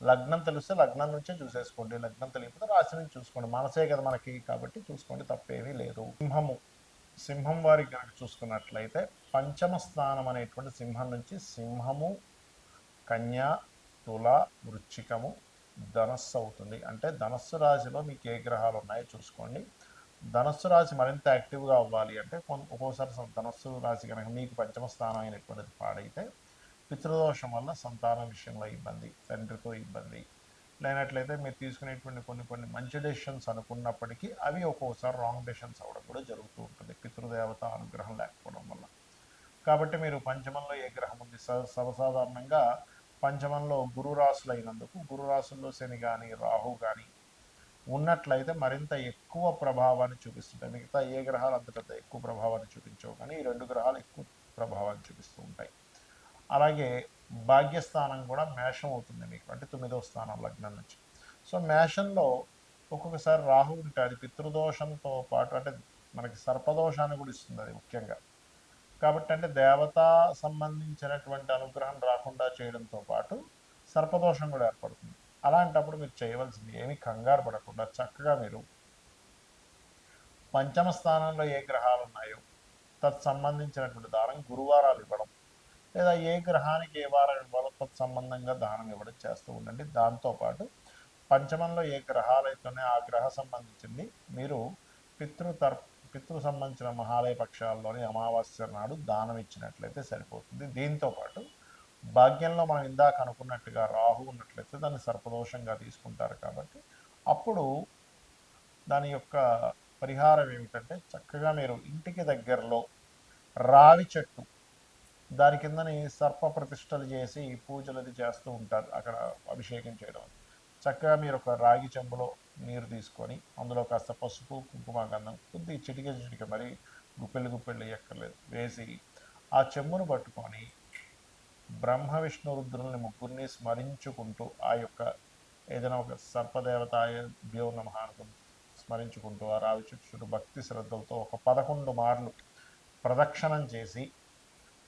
లగ్నం తెలిస్తే లగ్నం నుంచే చూసేసుకోండి. లగ్నం తెలియకపోతే రాశి నుంచి చూసుకోండి. మనసే కదా మనకి కాబట్టి చూసుకోండి తప్పేమీ లేదు. సింహము సింహం వారికి కనుక చూసుకున్నట్లయితే పంచమ స్థానం అనేటువంటి సింహం నుంచి సింహము కన్య తుల వృచ్చికము ధనస్సు అవుతుంది. అంటే ధనస్సు రాశిలో మీకు ఏ గ్రహాలు ఉన్నాయో చూసుకోండి. ధనస్సు రాశి మరింత యాక్టివ్గా అవ్వాలి అంటే ఒక్కోసారి ధనస్సు రాశి కనుక మీకు పంచమ స్థానం అయినటువంటిది పాడైతే పితృదోషం వల్ల సంతానం విషయంలో ఇబ్బంది తండ్రితో ఇబ్బంది. లేనట్లయితే మీరు తీసుకునేటువంటి కొన్ని కొన్ని మంచి డెసిషన్స్ అనుకున్నప్పటికీ అవి ఒక్కోసారి రాంగ్ డెసిషన్స్ అవ్వడం కూడా జరుగుతూ ఉంటుంది. పితృదేవత అనుగ్రహం లేకపోవడం వల్ల. కాబట్టి మీరు పంచమంలో ఏ గ్రహం ఉంది? స- సర్వసాధారణంగా పంచమంలో గురు రాశులు అయినందుకు గురు శని కానీ రాహు కానీ ఉన్నట్లయితే మరింత ఎక్కువ ప్రభావాన్ని చూపిస్తుంటాయి. మిగతా ఏ గ్రహాలు అంత పెద్ద ఎక్కువ ప్రభావాన్ని చూపించవు. కానీ ఈ రెండు గ్రహాలు ఎక్కువ ప్రభావాన్ని చూపిస్తూ ఉంటాయి. అలాగే భాగ్యస్థానం కూడా మేషం అవుతుంది మీకు అంటే తొమ్మిదవ స్థానం లగ్నం నుంచి. సో మేషంలో ఒక్కొక్కసారి రాహు ఉంటే అది పితృదోషంతో పాటు అంటే మనకి సర్పదోషాన్ని కూడా ఇస్తుంది అది ముఖ్యంగా. కాబట్టి అంటే దేవతా సంబంధించినటువంటి అనుగ్రహం రాకుండా చేయడంతో పాటు సర్పదోషం కూడా ఏర్పడుతుంది. అలాంటప్పుడు మీరు చేయవలసింది ఏమీ కంగారు పడకుండా చక్కగా మీరు పంచమ స్థానంలో ఏ గ్రహాలు ఉన్నాయో తత్ సంబంధించినటువంటి దానం గురువారాలు ఇవ్వడం లేదా ఏ గ్రహానికి ఏ వారం ఇవ్వాలో సంబంధంగా దానం ఇవ్వడం చేస్తూ ఉండండి. దాంతోపాటు పంచమంలో ఏ గ్రహాలు అయితేనే ఆ గ్రహ సంబంధించింది. మీరు పితృతర్ పితృ సంబంధించిన మహాలయ పక్షాల్లోని అమావాస్య నాడు దానం ఇచ్చినట్లయితే సరిపోతుంది. దీంతో పాటు భాగ్యంలో మనం ఇందాక అనుకున్నట్టుగా రాహు ఉన్నట్లయితే దాన్ని సర్పదోషంగా తీసుకుంటారు కాబట్టి అప్పుడు దాని యొక్క పరిహారం ఏమిటంటే చక్కగా మీరు ఇంటికి దగ్గరలో రావి చెట్టు దాని కిందని సర్ప ప్రతిష్టలు చేసి పూజలు అది చేస్తూ ఉంటారు అక్కడ అభిషేకం చేయడం. చక్కగా మీరు ఒక రాగి చెంబులో నీరు తీసుకొని అందులో కాస్త పసుపు కుంకుమ గంధం కొద్ది చిటిక చిటిక మరి గుప్పెళ్ళు గుప్పెళ్ళు ఎక్కర్లేదు. వేసి ఆ చెంబును పట్టుకొని బ్రహ్మ విష్ణు రుద్రుల్ని ముగ్గురిని స్మరించుకుంటూ ఆ యొక్క ఏదైనా ఒక సర్పదేవత దేవ నమ స్మరించుకుంటూ ఆ రావి చుట్టూ భక్తి శ్రద్ధలతో ఒక పదకొండు మార్లు ప్రదక్షిణం చేసి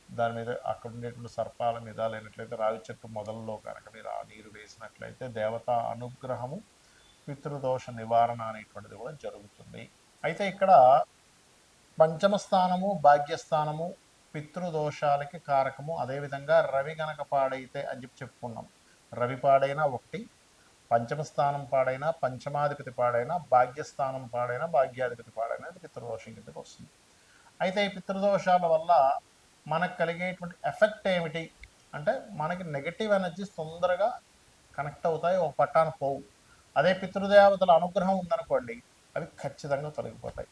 దాని మీద అక్కడ ఉండేటువంటి సర్పాల మీద లేనట్లయితే రావి చెట్టు మొదల్లో కనుక మీరు ఆ నీరు వేసినట్లయితే దేవత అనుగ్రహము పితృదోష నివారణ అనేటువంటిది కూడా జరుగుతుంది. అయితే ఇక్కడ పంచమ స్థానము భాగ్యస్థానము పితృదోషాలకి కారకము. అదేవిధంగా రవి గనక పాడైతే అని చెప్పి చెప్పుకున్నాం. రవి పాడైనా ఒకటి పంచమ స్థానం పాడైనా పంచమాధిపతి పాడైనా భాగ్యస్థానం పాడైనా భాగ్యాధిపతి పాడైనా పితృదోషం కిందకి వస్తుంది. అయితే ఈ పితృదోషాల వల్ల మనకు కలిగేటువంటి ఎఫెక్ట్ ఏమిటి? అంటే మనకి నెగటివ్ ఎనర్జీస్ తొందరగా కనెక్ట్ అవుతాయి ఒక పట్టాన పోవు. అదే పితృదేవతల అనుగ్రహం ఉందనుకోండి అవి ఖచ్చితంగా తొలగిపోతాయి.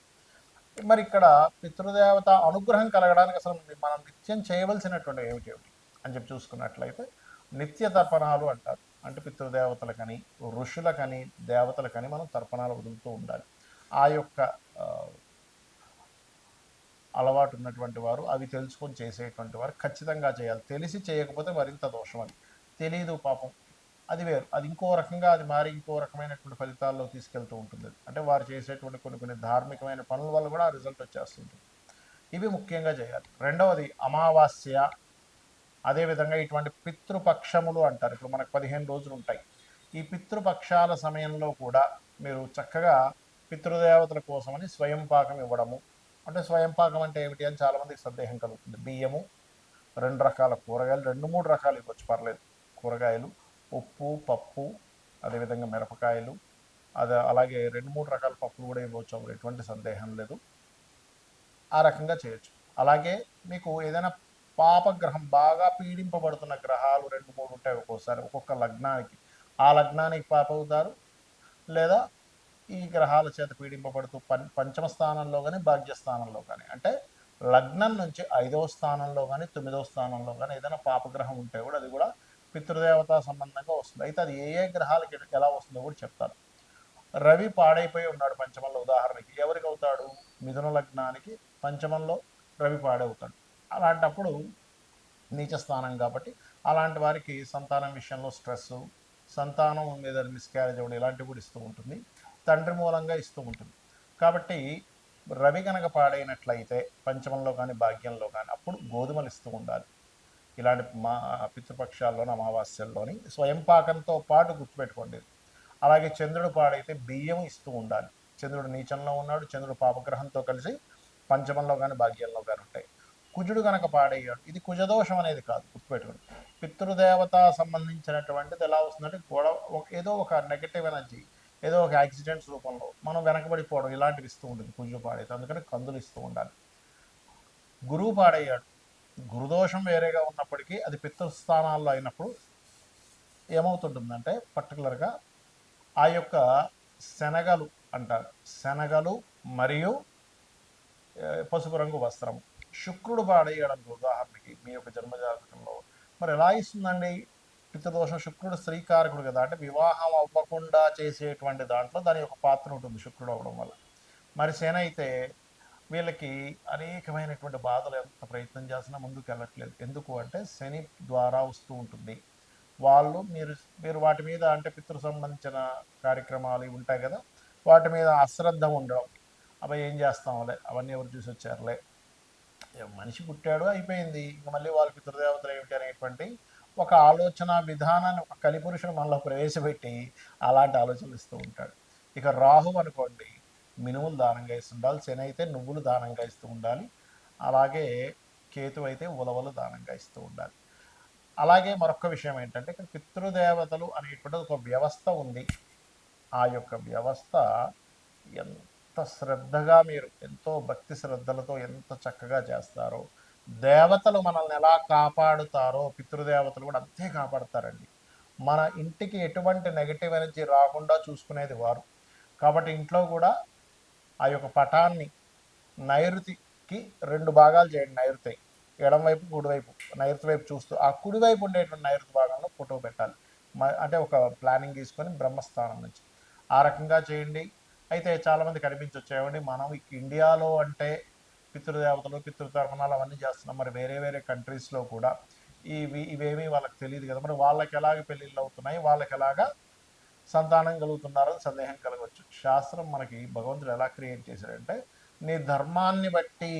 మరి ఇక్కడ పితృదేవత అనుగ్రహం కలగడానికి అసలు మనం నిత్యం చేయవలసినటువంటి ఏమిటి ఏమిటి? అని చెప్పి చూసుకున్నట్లయితే నిత్య తర్పణాలు అంటారు. అంటే పితృదేవతలకని ఋషులకని దేవతలకని మనం తర్పణాలు వదులుతూ ఉండాలి. ఆ యొక్క అలవాటు ఉన్నటువంటి వారు అవి తెలుసుకొని చేసేటువంటి వారు ఖచ్చితంగా చేయాలి. తెలిసి చేయకపోతే మరింత దోషం అది. తెలియదు పాపం. అది వేరు. అది ఇంకో రకంగా అది మారి ఇంకో రకమైనటువంటి ఫలితాల్లో తీసుకెళ్తూ ఉంటుంది అంటే వారు చేసేటువంటి కొన్ని కొన్ని ధార్మికమైన పనుల వల్ల కూడా ఆ రిజల్ట్ వచ్చేస్తుంటుంది. ఇవి ముఖ్యంగా చేయాలి. రెండవది అమావాస్య. అదేవిధంగా ఇటువంటి పితృపక్షములు అంటారు. ఇప్పుడు మనకు పదిహేను రోజులు ఉంటాయి. ఈ పితృపక్షాల సమయంలో కూడా మీరు చక్కగా పితృదేవతల కోసమని స్వయం పాకం ఇవ్వడము అంటే స్వయం పాకం అంటే ఏమిటి అని చాలామందికి సందేహం కలుగుతుంది. బియ్యము రెండు రకాల కూరగాయలు రెండు మూడు రకాలు ఇవ్వచ్చు పర్లేదు. కూరగాయలు ఉప్పు పప్పు అదేవిధంగా మిరపకాయలు అది అలాగే రెండు మూడు రకాల పప్పులు కూడా ఇవ్వచ్చు అవి ఎటువంటి సందేహం లేదు. ఆ రకంగా చేయొచ్చు. అలాగే మీకు ఏదైనా పాపగ్రహం బాగా పీడింపబడుతున్న గ్రహాలు రెండు మూడు ఉంటాయి ఒక్కోసారి ఒక్కొక్క లగ్నానికి. ఆ లగ్నానికి పాప అవుతారు లేదా ఈ గ్రహాల చేత పీడింపబడుతూ పం పంచమ స్థానంలో కానీ భాగ్యస్థానంలో కానీ అంటే లగ్నం నుంచి ఐదవ స్థానంలో కానీ తొమ్మిదవ స్థానంలో కానీ ఏదైనా పాపగ్రహం ఉంటే కూడా అది కూడా పితృదేవతా సంబంధంగా వస్తుంది. అయితే అది ఏ ఏ గ్రహాలకి ఎలా వస్తుందో కూడా చెప్తాను రవి పాడైపోయి ఉన్నాడు పంచమంలో. ఉదాహరణకి ఎవరికి అవుతాడు? మిథున లగ్నానికి పంచమంలో రవి పాడవుతాడు. అలాంటప్పుడు నీచ స్థానం కాబట్టి అలాంటి వారికి సంతానం విషయంలో స్ట్రెస్ సంతానం మీద మిస్క్యారేజ్ అవ్వడం ఇలాంటివి కూడా ఇస్తూ ఉంటుంది. తండ్రి మూలంగా ఇస్తూ ఉంటుంది. కాబట్టి రవి కనుక పాడైనట్లయితే పంచమంలో కానీ భాగ్యంలో కానీ అప్పుడు గోధుమలు ఇస్తూ ఉండాలి. ఇలాంటి మా పితృపక్షాల్లోని అమావాస్యల్లోని స్వయం పాకంతో పాటు గుర్తుపెట్టుకోండి. అలాగే చంద్రుడు పాడైతే బియ్యం ఇస్తూ ఉండాలి. చంద్రుడు నీచంలో ఉన్నాడు చంద్రుడు పాపగ్రహంతో కలిసి పంచమంలో కానీ భాగ్యంలో కానీ ఉంటాయి. కుజుడు కనుక పాడయ్యాడు ఇది కుజదోషం అనేది కాదు గుర్తుపెట్టుకోండి. పితృదేవత సంబంధించినటువంటిది ఎలా వస్తుందంటే గొడవ ఏదో ఒక నెగటివ్ ఎనర్జీ ఏదో ఒక యాక్సిడెంట్స్ రూపంలో మనం వెనకబడిపోవడం ఇలాంటివి ఇస్తూ ఉంటుంది. పుంజు పాడైతే అందుకని కందులు ఇస్తూ ఉండాలి. గురువు పాడయ్యాడు. గురుదోషం వేరేగా ఉన్నప్పటికీ అది పితృస్థానాల్లో అయినప్పుడు ఏమవుతుంటుందంటే పర్టికులర్గా ఆ యొక్క శనగలు అంటారు. శనగలు మరియు పసుపు రంగు వస్త్రం. శుక్రుడు పాడేయడం ఉదాహరణకి మీ యొక్క జన్మజాతకంలో. మరి ఎలా ఇస్తుందండి? పితృదోషం శుక్రుడు స్త్రీకారకుడు కదా. అంటే వివాహం అవ్వకుండా చేసేటువంటి దాంట్లో దాని యొక్క పాత్ర ఉంటుంది శుక్రుడు అవ్వడం వల్ల. మరి సేన అయితే వీళ్ళకి అనేకమైనటువంటి బాధలు ఎంత ప్రయత్నం చేసినా ముందుకు వెళ్ళట్లేదు. ఎందుకు అంటే శని ద్వారా వస్తూ ఉంటుంది. వాళ్ళు మీరు మీరు వాటి మీద అంటే పితృ సంబంధించిన కార్యక్రమాలు ఉంటాయి కదా. వాటి మీద అశ్రద్ధ ఉండడం. అవి ఏం చేస్తాంలే? అవన్నీ ఎవరు చూసి వచ్చారులే? మనిషి పుట్టాడు అయిపోయింది. ఇంక మళ్ళీ వాళ్ళ పితృదేవతలు ఏమిటి అనేటువంటి ఒక ఆలోచన విధానాన్ని ఒక కలిపురుషుడు మనలో ప్రవేశపెట్టి అలాంటి ఆలోచనలు ఇస్తూ ఉంటాడు. ఇక రాహు అనుకోండి మినుములు దానంగా ఇస్తుండాలి శని అయితే నువ్వులు దానంగా ఇస్తూ ఉండాలి అలాగే కేతు అయితే ఉలవలు దానంగా ఇస్తూ ఉండాలి. అలాగే మరొక విషయం ఏంటంటే ఇక్కడ పితృదేవతలు అనేటువంటి ఒక వ్యవస్థ ఉంది. ఆ యొక్క వ్యవస్థ ఎంత శ్రద్ధగా మీరు ఎంతో భక్తి శ్రద్ధలతో ఎంత చక్కగా చేస్తారో దేవతలు మనల్ని ఎలా కాపాడుతారో పితృదేవతలు కూడా అంతే కాపాడతారండి. మన ఇంటికి ఎటువంటి నెగటివ్ ఎనర్జీ రాకుండా చూసుకునేది వారు. కాబట్టి ఇంట్లో కూడా ఆ యొక్క పటాన్ని నైరుతికి రెండు భాగాలు చేయండి. నైరుతి ఎడంవైపు కుడివైపు నైరుతి వైపు చూస్తూ ఆ కుడివైపు ఉండేటువంటి నైరుతి భాగంలో ఫోటో పెట్టాలి. మ- అంటే ఒక ప్లానింగ్ తీసుకొని బ్రహ్మస్థానం నుంచి. ఆ రకంగా చేయండి. అయితే చాలామంది కనిపించొచ్చేవండి మనం ఇండియాలో అంటే పితృదేవతలు పితృతర్పణాలు అవన్నీ చేస్తున్నాం మరి వేరే వేరే కంట్రీస్లో కూడా ఇవి ఇవేమీ వాళ్ళకి తెలియదు కదా. మరి వాళ్ళకి ఎలాగ పెళ్ళిళ్ళు అవుతున్నాయి? వాళ్ళకి ఎలాగా సంతానం కలుగుతున్నారని సందేహం కలగవచ్చు. శాస్త్రం మనకి భగవంతుడు ఎలా క్రియేట్ చేశాడంటే నీ ధర్మాన్ని బట్టి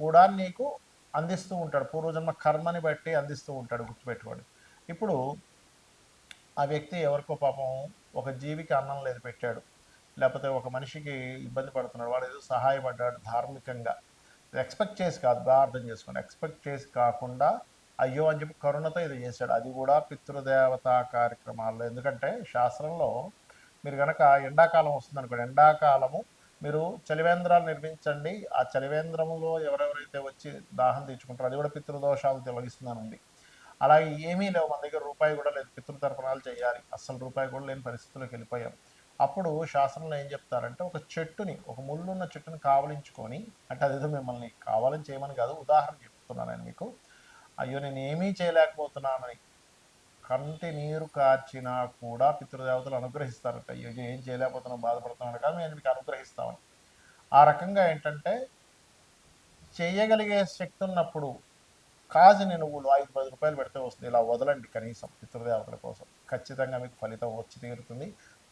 కూడా నీకు అందిస్తూ ఉంటాడు. పూర్వజన్మ కర్మని బట్టి అందిస్తూ ఉంటాడు గుర్తుపెట్టుకోండి. ఇప్పుడు ఆ వ్యక్తి ఎవరికో పాపం ఒక జీవికి అన్నం లేదు పెట్టాడు. లేకపోతే ఒక మనిషికి ఇబ్బంది పడుతున్నాడు వాడు ఏదో సహాయపడ్డాడు ధార్మికంగా. ఎక్స్పెక్ట్ చేసి కాదు బాగా అర్థం చేసుకోండి ఎక్స్పెక్ట్ చేసి కాకుండా అయ్యో అని చెప్పి కరుణతో ఇది చేశాడు. అది కూడా పితృదేవతా కార్యక్రమాల్లో. ఎందుకంటే శాస్త్రంలో మీరు కనుక ఎండాకాలం వస్తుంది అనుకోండి ఎండాకాలము మీరు చలివేంద్రాలు నిర్మించండి ఆ చలివేంద్రంలో ఎవరెవరైతే వచ్చి దాహం తీర్చుకుంటారో అది కూడా పితృదోషాలు తొలగిస్తుందనండి అలాగే ఏమీ లేవు మన దగ్గర రూపాయి కూడా లేదు పితృతర్పణాలు చేయాలి. అస్సలు రూపాయి కూడా లేని పరిస్థితుల్లోకి వెళ్ళిపోయాం. అప్పుడు శాస్త్రంలో ఏం చెప్తారంటే ఒక చెట్టుని ఒక ముళ్ళున్న చెట్టుని కావలించుకొని అంటే అదేదో మిమ్మల్ని కావాలని చేయమని కాదు ఉదాహరణ చెప్తున్నాను నేను మీకు. అయ్యో నేను ఏమీ చేయలేకపోతున్నానని కంటి నీరు కార్చినా కూడా పితృదేవతలు అనుగ్రహిస్తారట. అయ్యో ఏం చేయలేకపోతున్నాం బాధపడుతున్నాను కాదు నేను మీకు అనుగ్రహిస్తామని. ఆ రకంగా ఏంటంటే చేయగలిగే శక్తి ఉన్నప్పుడు కాజిని నువ్వులు ఐదు పది రూపాయలు పెడితే వస్తుంది. ఇలా వదలండి కనీసం పితృదేవతల కోసం. ఖచ్చితంగా మీకు ఫలితం వచ్చి తీరుతుంది.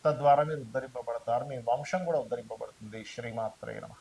తద్వారా మీరు ఉద్ధరింపబడతారు. మీ వంశం కూడా ఉద్ధరింపబడుతుంది. శ్రీమాత్రే నమ.